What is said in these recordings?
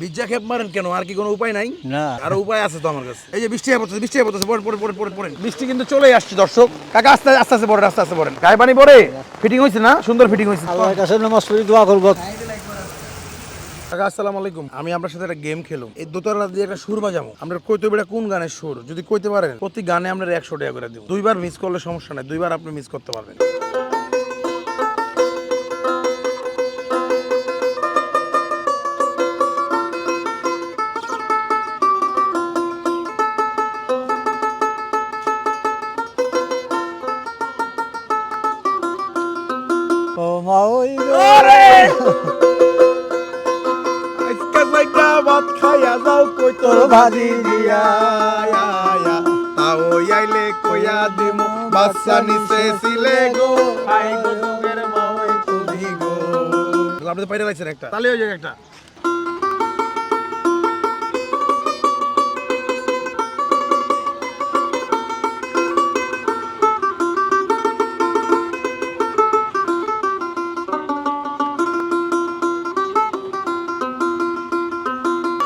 Bezza খেপ মারেন কেন? আর কি কোনো উপায় নাই? না। আর উপায় আছে তো আমার কাছে। এই যে বৃষ্টি পড়তেছে বৃষ্টি পড়তেছে পড়েন পড়েন পড়েন পড়েন। পড়েন বৃষ্টি কিন্তু চলেই আসছে দর্শক। কাকা আস্তে আস্তে আস্তে পড়েন আস্তে আস্তে পড়েন। গায়ে পানি পড়ে? ফিটিং হয়েছে না? সুন্দর ফিটিং হয়েছে আল্লাহর কাছে নামাজ পড়ি দোয়া করব। কাকা আসসালামু আলাইকুম। আমি আপনার সাথে একটা গেম খেলো এই দোতলা দিয়ে একটা সুর বাজাবো। আমরা কইতে বেড়া কোন গানের সুর? যদি কইতে পারেন প্রতি গানে আমরা একশো টাকা করে দেবো। দুইবার মিস করলে সমস্যা নাই দুইবার আপনি মিস করতে পারবেন। ও মা ওই। আজকে যাইটা ভাত খাইয়া যাও কই তোর ভাজি দিয়া। তাও আইলে কইয়া দিমু বাচ্চা নিচে ছিলে গো। আই গো যুগের মাওই তুমি গো। আপনি পাইরে লাগছেন একটা। তাহলে হয়ে যাবে একটা।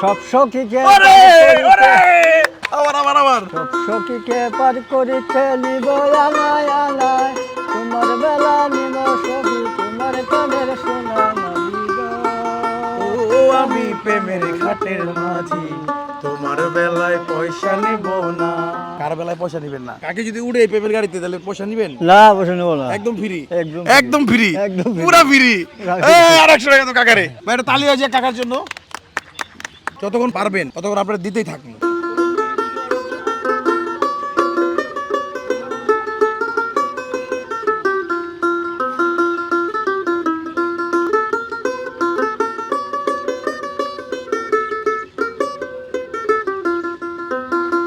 সব সখীকে ওরে ওরে! আবার আবার আবার। সব সখীকে পার করিতে নিব আনায় তোমার বেলা নিব সখী তোমার কানের সোনা ও আমি প্রেমের ঘাটের মাঝি তোমার বেলায় পয়সা নিব না। কার বেলায় পয়সা নিবেন না? কাকে যদি উড়ে এই প্রেমের গাড়িতে তাহলে পয়সা নিবেন? না বসে নেব না। একদম ফ্রি। একদম একদম ফ্রি। একদম। পুরা ফ্রি। রাখি। আর একশো টাকা তো কাকারে। ভাই একটা তালি আছে কাকার জন্য। যতক্ষণ পারবেন ততক্ষণ আপনারা দিতেই থাকুন।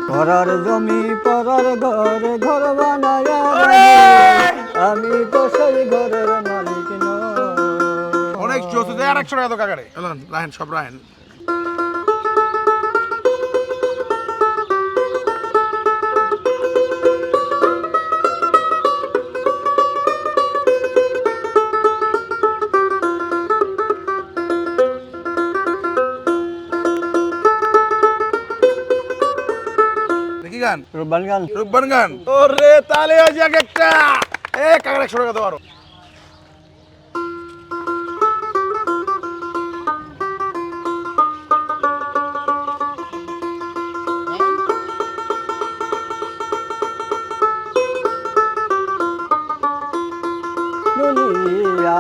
ঘরার জমি পরার ঘর ঘর বানায় আমি। তো সেই ঘরের মালিক নই। অনেক আছে আর একশো টাকা তো কাকারে। এলান রাহেন সব রাহেন। গান? রূপবান গান। রূপবান গান? ওরে তালে আজ এক একটা। এ কাকার একশো টাকা দাও আরও। দুনিয়া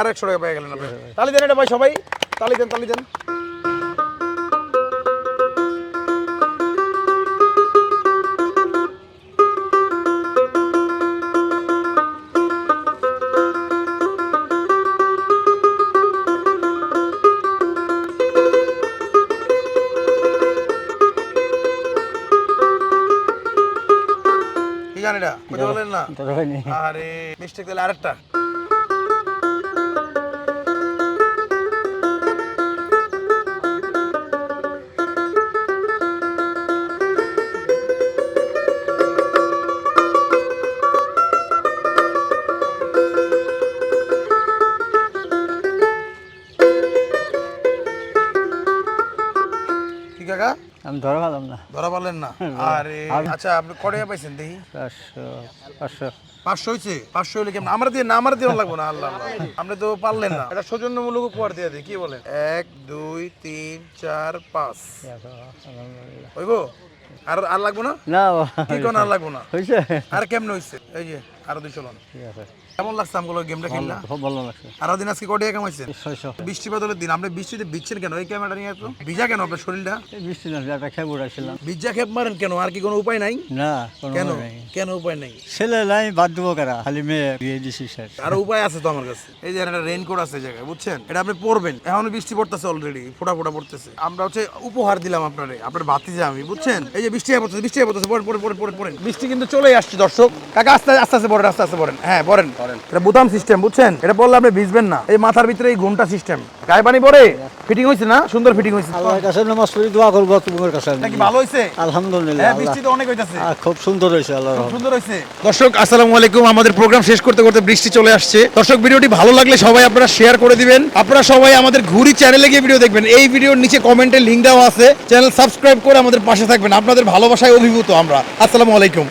আর একশো টাকা পেয়ে গেলেন আপনি। তালি দেন এটা ভাই। সবাই তালি দেন তালি দেন। কি গান এটা? বুঝতে পারলেন না। আরে মিস্টেক তাহলে আরেকটা। আমি ধরে পেলাম না। ধরা না? আরে আচ্ছা আপনি কড়ে পাইছেন দেখি। পাঁচশো পাঁচশো। পাঁচশো হয়েছে পাঁচশো হলে কেমন? আমার দিয়ে না আমার দিয়ে লাগবো না আল্লাহ আল্লাহ। আপনি তো পারলেন না। এটা সৌজন্যমূলক উপহার দিয়ে দিই কি বলেন? এক দুই তিন চার পাঁচ। হইব? আর আর লাগবো না? না কি কোন আর লাগবো না? হয়েছে আর কেমন হয়েছে এই যে আরও দুইশো লন ঠিক আছে। কেমন লাগছে আমগুলো গেমটা খেললা খুব ভালো লাগছে। আরও দিন আজকে কটিয়া কামাইছেন ছয়শো। বৃষ্টি বাদলের দিন আপনি বৃষ্টিতে কেন? এই ক্যামেরাটা নিয়ে ভিজা কেন আপনার শরীরটা? বৃষ্টি না একটা ভিজা খেপ মারেন কেন? আর কি কোনো উপায় নাই? না কোনো উপায় নাই। ছেলে নাই বাদ দেবো কারা? খালি মেয়ে বিয়ে দিছি শেষ আর উপায় আছে তো আমার কাছে। এই যে একটা আছে জায়গায় বুঝছেন? এটা আপনি পরবেন। এখন বৃষ্টি পড়তেছে অলরেডি ফোটা ফোটা পড়তেছে। আমরা হচ্ছে উপহার দিলাম আপনারে আপনার বাতি যে আমি বুঝছেন? এই যে বৃষ্টি পড়তেছে বৃষ্টি পড়তেছে পড়েন পড়েন পড়েন। বৃষ্টি কিন্তু চলেই আসছে দর্শক। কাকা আস্তে আস্তে আস্তে পড়েন আস্তে আস্তে পড়েন। হ্যাঁ পড়েন। এটা বোতাম সিস্টেম বুঝছেন? এটা বললে আপনি ভিজবেন না। এই মাথার ভিতরে এই ঘুমটা সিস্টেম গায়ে পানি পড়ে ফিটিং হয়েছে না? সুন্দর ফিটিং হয়েছে আল্লাহর কাছে নামাজ পড়ি দোয়া করব তোমার কাছে নাকি ভালো হয়েছে আলহামদুলিল্লাহ হ্যাঁ বৃষ্টি তো অনেক হইতাছে। খুব সুন্দর আল্লাহ খুব সুন্দর হয়েছে দর্শক আসসালামু আলাইকুম। আমাদের প্রোগ্রাম শেষ করতে করতে বৃষ্টি চলে আসছে। দর্শক ভিডিওটি ভালো লাগলে সবাই আপনারা শেয়ার করে দিবেন। আপনারা সবাই আমাদের ঘুরি চ্যানেলে গিয়ে ভিডিও দেখবেন। এই ভিডিওর নিচে কমেন্টে লিঙ্ক দেওয়া আছে। চ্যানেল সাবস্ক্রাইব করে আমাদের পাশে থাকবেন। আপনাদের ভালোবাসায় অভিভূত আমরা। আসসালামু আলাইকুম।